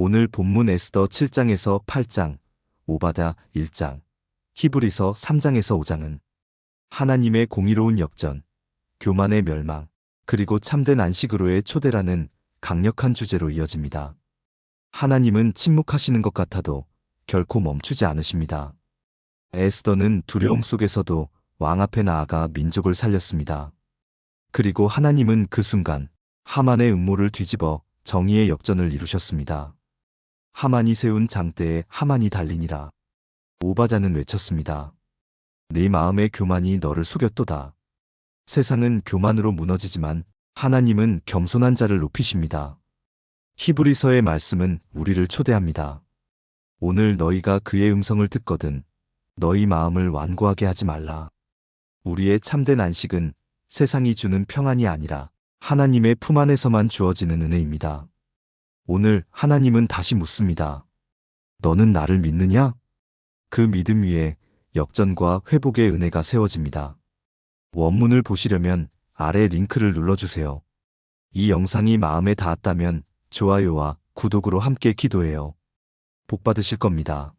오늘 본문 에스더 7장에서 8장, 오바다 1장, 히브리서 3장에서 5장은 하나님의 공의로운 역전, 교만의 멸망, 그리고 참된 안식으로의 초대라는 강력한 주제로 이어집니다. 하나님은 침묵하시는 것 같아도 결코 멈추지 않으십니다. 에스더는 두려움 속에서도 왕 앞에 나아가 민족을 살렸습니다. 그리고 하나님은 그 순간 하만의 음모를 뒤집어 정의의 역전을 이루셨습니다. 하만이 세운 장대에 하만이 달리니라. 오바자는 외쳤습니다. 네 마음의 교만이 너를 속였도다. 세상은 교만으로 무너지지만 하나님은 겸손한 자를 높이십니다. 히브리서의 말씀은 우리를 초대합니다. 오늘 너희가 그의 음성을 듣거든 너희 마음을 완고하게 하지 말라. 우리의 참된 안식은 세상이 주는 평안이 아니라 하나님의 품 안에서만 주어지는 은혜입니다. 오늘 하나님은 다시 묻습니다. 너는 나를 믿느냐? 그 믿음 위에 역전과 회복의 은혜가 세워집니다. 원문을 보시려면 아래 링크를 눌러주세요. 이 영상이 마음에 닿았다면 좋아요와 구독으로 함께 기도해요. 복 받으실 겁니다.